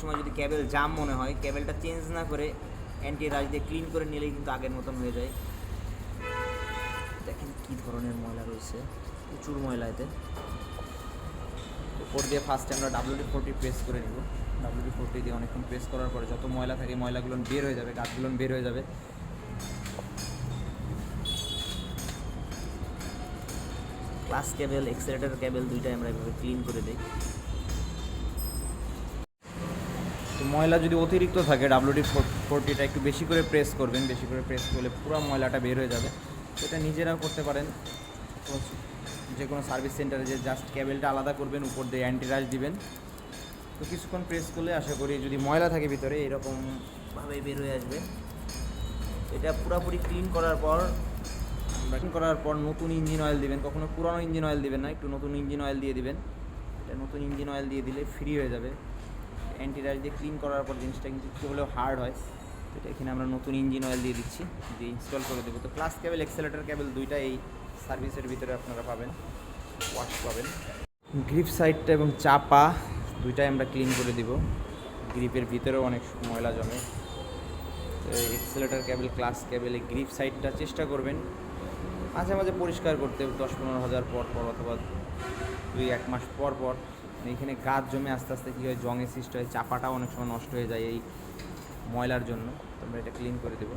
সময় যদি ক্যাবেল জাম মনে হয় ক্যাবেলটা চেঞ্জ না করে অ্যান্টি রাজ দিয়ে ক্লিন করে নিলেই কিন্তু আগের মতন হয়ে যায়। দেখেন কী ধরনের ময়লা রয়েছে, প্রচুর ময়লা এতে উপর দিয়ে ফার্স্টে আমরা ডাব্লিউডি ফোরটি প্রেস করে নিব। ডাব্লিউডি ফোরটি দিয়ে অনেকক্ষণ প্রেস করার পরে যত ময়লা থাকে, ময়লাগুলো বের হয়ে যাবে, গাছগুলো বের হয়ে যাবে। ক্লাস কেবল এক্সেলেটার কেবল দুইটাই আমরা এভাবে ক্লিন করে দিই। তো ময়লা যদি অতিরিক্ত থাকে ডাব্লিউডি ফোরটিটা একটু বেশি করে প্রেস করবেন, বেশি করে প্রেস করলে পুরো ময়লাটা বের হয়ে যাবে। এটা নিজেরাও করতে পারেন। যে কোনো সার্ভিস সেন্টারে যে জাস্ট কেবেলটা আলাদা করবেন, উপর দিয়ে অ্যান্টিরাজ দিবেন। তো কিছুক্ষণ প্রেস করলে আশা করি যদি ময়লা থাকে ভিতরে এরকমভাবে বের হয়ে আসবে। এটা পুরোপুরি ক্লিন করার পর ক্লিন করার পর নতুন ইঞ্জিন অয়েল দিবেন। কখনো পুরনো ইঞ্জিন অয়েল দিবেন না, একটু নতুন ইঞ্জিন অয়েল দিয়ে দিবেন। এটা নতুন ইঞ্জিন অয়েল দিয়ে দিলে ফ্রি হয়ে যাবে। অ্যান্টিরাইজ দিয়ে ক্লিন করার পর জিনিসটা কিন্তু একটু হলেও হার্ড হয়। তো এটা এখানে আমরা নতুন ইঞ্জিন অয়েল দিয়ে দিচ্ছি, দিয়ে ইনস্টল করে দেবো। তো প্লাস কেবল এক্সেলেটার কেবল দুইটা এই সার্ভিসের ভিতরে আপনারা পাবেন ওয়াশ পাবেন। গ্রিপ সাইডটা এবং চাপা দুইটাই আমরা ক্লিন করে দিব। গ্রিপের ভিতরেও অনেক ময়লা জমে। তো এক্সেলেটার কেবল ক্লাস এই গ্রিপ সাইডটা চেষ্টা করবেন। মাঝে মাঝে পরিষ্কার করতে, দশ পনেরো হাজার পর পর অথবা দুই এক মাস পর পর। এইখানে গাছ জমে আস্তে আস্তে কী হয় জঙে সৃষ্টি হয়, চাপাটাও অনেক সময় নষ্ট হয়ে যায় এই ময়লার জন্য। তো আমরা এটা ক্লিন করে দেবো।